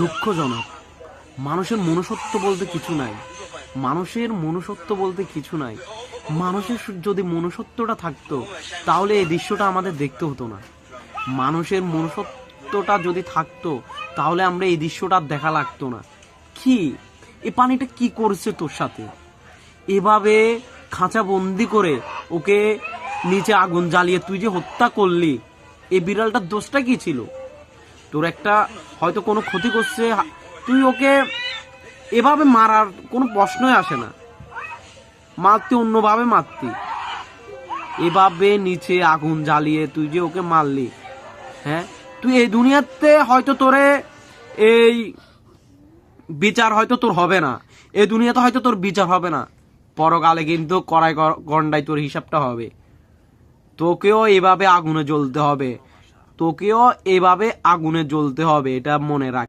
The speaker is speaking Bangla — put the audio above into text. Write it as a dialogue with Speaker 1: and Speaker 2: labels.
Speaker 1: দুঃখজনক। মানুষের মনুষ্যত্ব বলতে কিছু নাই। মানুষের মনুষ্যত্ব বলতে কিছু নাই। মানুষের যদি মনুষ্যত্বটা থাকতো, তাহলে এই দৃশ্যটা আমাদের দেখতে হতো না। মানুষের মনুষ্যত্বটা যদি থাকতো, তাহলে আমরা এই দৃশ্যটা দেখা লাগতো না। কি? এ পানিটা কি করছে তোর সাথে? এভাবে খাঁচা বন্দি করে ওকে নিচে আগুন জ্বালিয়ে তুই যে হত্যা করলি এই বিড়ালটার দোষটা কি ছিল? তোর একটা হয়তো কোনো ক্ষতি করছে, তুই ওকে এভাবে মারার কোনো প্রশ্নই আসে না। মারতে অন্যভাবে মারতি। এভাবে নিচে আগুন জ্বালিয়ে তুই যে ওকে মারলি হ্যাঁ? তুই এই দুনিয়াতে হয়তো তোরে এই বিচার হয়তো তোর হবে না। এই দুনিয়াতে হয়তো তোর বিচার হবে না। পরকালে কিন্তু কড়াই গন্ডায় তোর হিসাবটা হবে। তোকেও এভাবে আগুনে জ্বলতে হবে। তোকেও এভাবে আগুনে জ্বলতে হবে এটা মনে রাখ।